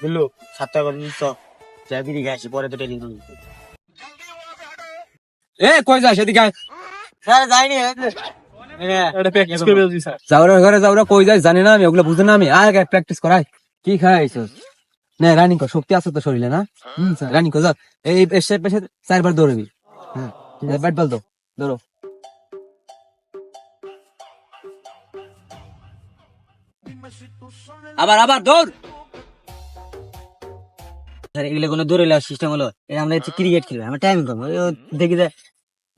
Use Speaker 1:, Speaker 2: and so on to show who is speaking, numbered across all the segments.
Speaker 1: বুঝলো সাতটা করে দিচ্ছ। যাই বিড়ি খাইছি পরে তো
Speaker 2: এ কই যাস এদিকে
Speaker 1: স্যার যাইনি
Speaker 2: যাওরা ঘরে যাওরা কই জানি না আমি ওগুলো বুঝে না আমি। আয় প্র্যাকটিস করাই। কি খাইছস? না রানিং কর শক্তি আছে তো শরীরে না? হুম রানিং কর যা। এই পেছে চারবার দৌড়বি। হ্যাঁ ব্যাট বল দো দৌড়ো। আবার আবার দৌড়।
Speaker 1: স্যার এগুলো কোনো দৌড়ে সিস্টেম হলো আমরা হচ্ছে ক্রিকেট খেলবে, আমরা টাইম কম দেখি যে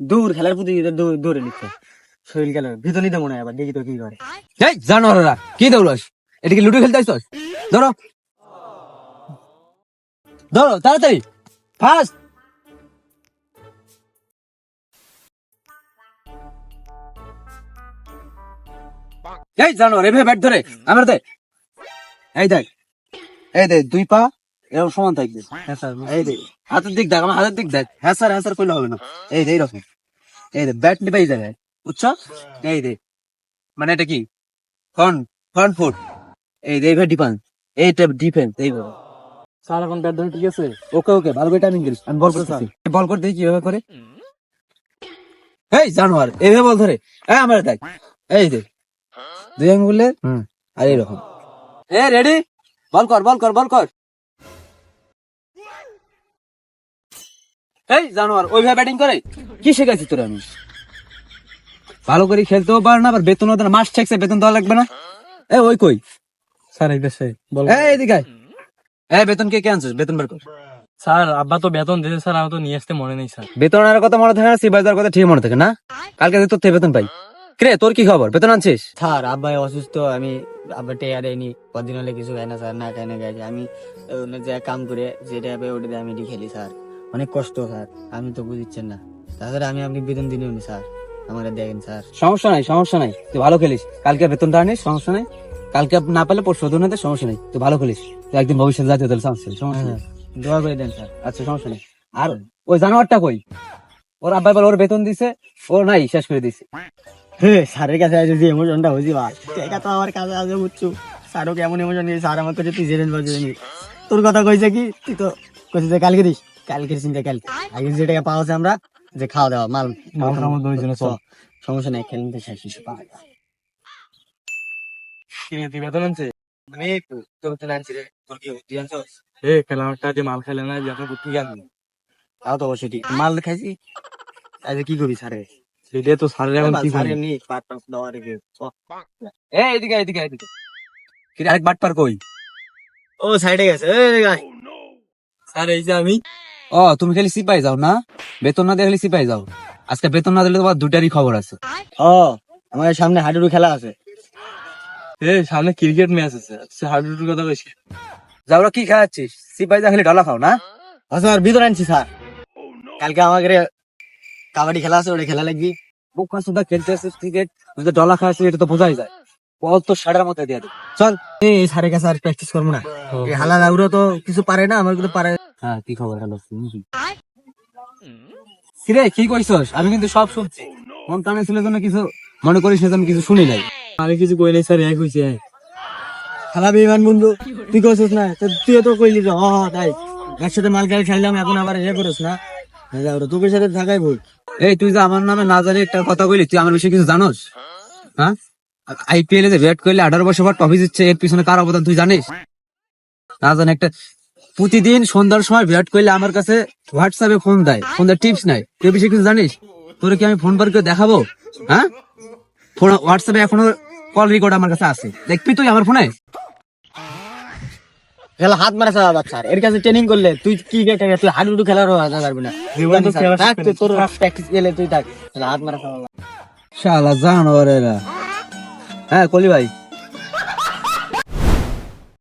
Speaker 1: দূর খেলার প্রতি দৌড়ে নিচ্ছে। শরীর গেল ভিতর নিতে মনে হয় আবার, দেখি তো কি করে।
Speaker 2: এই জানোয়াররা, কি দৌড়াস? এটা লুডো খেলতে আইছস ধরো। ধরো, তাড়াতাড়ি। ফাস্ট এই জানোয়ার, এভাবে ব্যাট ধরে। আমার দে এই দেখ। এই দে দুই পা। এরকম সমান থাকবে।
Speaker 1: হ্যাঁ স্যার
Speaker 2: এই দে হাতের দিক দেখ আমার হাতের দিক দেখ। হ্যাঁ স্যার হ্যাঁ স্যার করলে হবে না। এই দে এইরকম এই দে ব্যাট নিবে জায়গায়। বুঝছ? এই দে মানে এটা কি? ফ্রন্ট ফ্রন্ট ফুট এই দে এইভাবে ডিফেন্স এইটা ডিফেন্স এইভাবে।
Speaker 3: স্যার এখন ব্যাট ধরে ঠিক আছে?
Speaker 2: ওকে ওকে ভালো করে টাইমিং করিস। আমি বল করতেছি। বল করতে কীভাবে করে? এই জানোয়ার এইভাবে বল ধরে। এই আমার দেখ। এই দে দুই আঙ্গুলে হুম। আর এইরকম এ রেডি বল কর বল কর বল কর। এই জানোয়ার ওইভাবে ব্যাটিং করে? কি শেখাইছি তোর আমি? ভালো করে খেলতেও পার না আবার বেতন ওদের মাস ঠেকছে বেতন দেওয়া লাগবে না? এ ওই কই?
Speaker 3: স্যার এই দেশে বল।
Speaker 2: এই এদিকে আয়। এই বেতন কে কে আনছিস? বেতন বের কর।
Speaker 3: স্যার আব্বা তো বেতন দিয়েছে স্যার আমার তো নিয়ে আসতে মনে নেই স্যার।
Speaker 2: বেতন আর কথা মনে থাকে না সিবাইজার কথা ঠিক মনে থাকে না? কালকে তোর থেকে বেতন পাই। রে তোর কি খবর? বেতন আনছিস?
Speaker 1: স্যার আব্বা অসুস্থ আমি আব্বা টেয়া দেয়নি কদিন হলে কিছু খাই না স্যার না খাই না গেছে আমি জায়গায় কাম করে যেটা হবে ওটা আমি খেলি স্যার। অনেক কষ্ট স্যার। আমি তো বুঝিচ্ছেন না। তাছাড়া আমি আপনি বেতন দিলেও নি স্যার। আমার দেখেন স্যার।
Speaker 2: সমস্যা নাই সমস্যা নাই। তুই ভালো খেলিস। কালকে বেতনটা আনিস সমস্যা নাই। কালকে না পেলে পরশু দিন সমস্যা নেই। তুই ভালো খেলিস। তুই একদিন ভবিষ্যতে জাতীয় দল সমস্যা নেই সমস্যা নেই।
Speaker 1: দোয়া করে দেন স্যার।
Speaker 2: আচ্ছা সমস্যা নেই। আর ওই জানোয়ারটা কই? ওর আব্বা বলে ওর বেতন দিছে ও নাই শেষ করে দিছে।
Speaker 1: হে স্যারের কাছে আছে যে ইমোশনটা হয়েছি ভাই। এটা তো আমার কাছে আছে বুঝছ স্যারও কেমন ইমোশন নিয়ে স্যার আমার কাছে তুই বলছে তোর কথা কইছে কি? তুই তো কইছে যে কালকে দিস। কালকের চিন্তা কালকে। আগে যে টাকা পাওয়া আমরা যে খাওয়া দাওয়া মাল
Speaker 3: মাল খাওয়া দুইজনে চল।
Speaker 1: সমস্যা নাই খেলতে শেষ কিছু পাওয়া
Speaker 3: রে,
Speaker 1: রে
Speaker 3: এ মাল খেলে না যে আপনার কি জানি
Speaker 1: তাও তো অবশ্যই মাল খাইছি আজ কি করবি স্যারে
Speaker 3: সেটা তো স্যারের এখন কি
Speaker 1: নি পাট পাট দেওয়া রেখে
Speaker 2: এই এদিকে এদিকে এদিকে কি আরেক বাট পার কই?
Speaker 1: ও সাইডে গেছে গাই
Speaker 3: স্যার এই যে আমি।
Speaker 2: ও তুমি খালি সিপাই যাও না? বেতন না দিয়ে খালি সিপাই যাও। আজকে বেতন না দিলে তোমার দুটারই খবর আছে।
Speaker 1: ও আমাদের সামনে হাডুডু খেলা আছে।
Speaker 3: এ সামনে ক্রিকেট ম্যাচ আছে। সে হাডুডুর কথা কইছি
Speaker 2: যাওরা কি খাওয়াচ্ছিস সিপাই যা খালি ডলা খাও না?
Speaker 1: স্যার ভিতরে আনছি স্যার। কালকে আমাকে কাবাডি খেলা আছে ওটা খেলা লাগবি।
Speaker 2: বোকা সুদা খেলতে আসছিস ক্রিকেট? তুই তো ডলা খাওয়াচ্ছিস এটা তো বোঝাই যায়। বল তো সাড়ের মধ্যে দিয়ে দে। চল।
Speaker 1: এই স্যারের কাছে আর প্র্যাকটিস করব না। হালা তো কিছু পারে না আমার কিন্তু পারে
Speaker 2: হ্যাঁ কি খবর? হ্যালো কিরে কি কইছস? আমি কিন্তু সব শুনছি। মন কানে ছিল জন্য কিছু মনে করিস না আমি কিছু শুনি নাই।
Speaker 3: আমি কিছু কই নাই স্যার এক হইছে
Speaker 1: খেলা বেমান বন্ধু তুই কইছিস না? তো তুই তো কইলি যে হ তাই। একসাথে মাল খেলা খেললাম এখন আবার ইয়ে করিস না? তোকের সাথে থাকাই ভুল।
Speaker 2: এই তুই যে আমার নামে না জানি একটা কথা কইলি তুই আমার বিষয়ে কিছু জানোস? হ্যাঁ? আইপিএল এ যে ব্যাট করলে আঠারো বছর পর ট্রফি দিচ্ছে এর পিছনে কার অবদান তুই জানিস? না জানি একটা প্রতিদিন সন্ধ্যার সময় বিরাট কোহলি আমার কাছে হোয়াটসঅ্যাপে ফোন দেয়। ফোন দেয় টিপস নাই। তুই বিষয়ে কিছু জানিস? তোরে কি আমি ফোন বার করে দেখাবো? হ্যাঁ? ফোন হোয়াটসঅ্যাপে এখনও কল রেকর্ড আমার কাছে আছে। দেখবি তুই আমার ফোনে
Speaker 1: খেলা হাত মারা বাচ্চা এর কাছে ট্রেনিং করলে তুই কি গেটে তুই হাডুডু খেলার পারবি না। থাক, তুই তোর প্র্যাকটিস গেলে তুই থাক। হাত মারা
Speaker 2: শালা জানোয়ারেরা। হ্যাঁ কলি ভাই।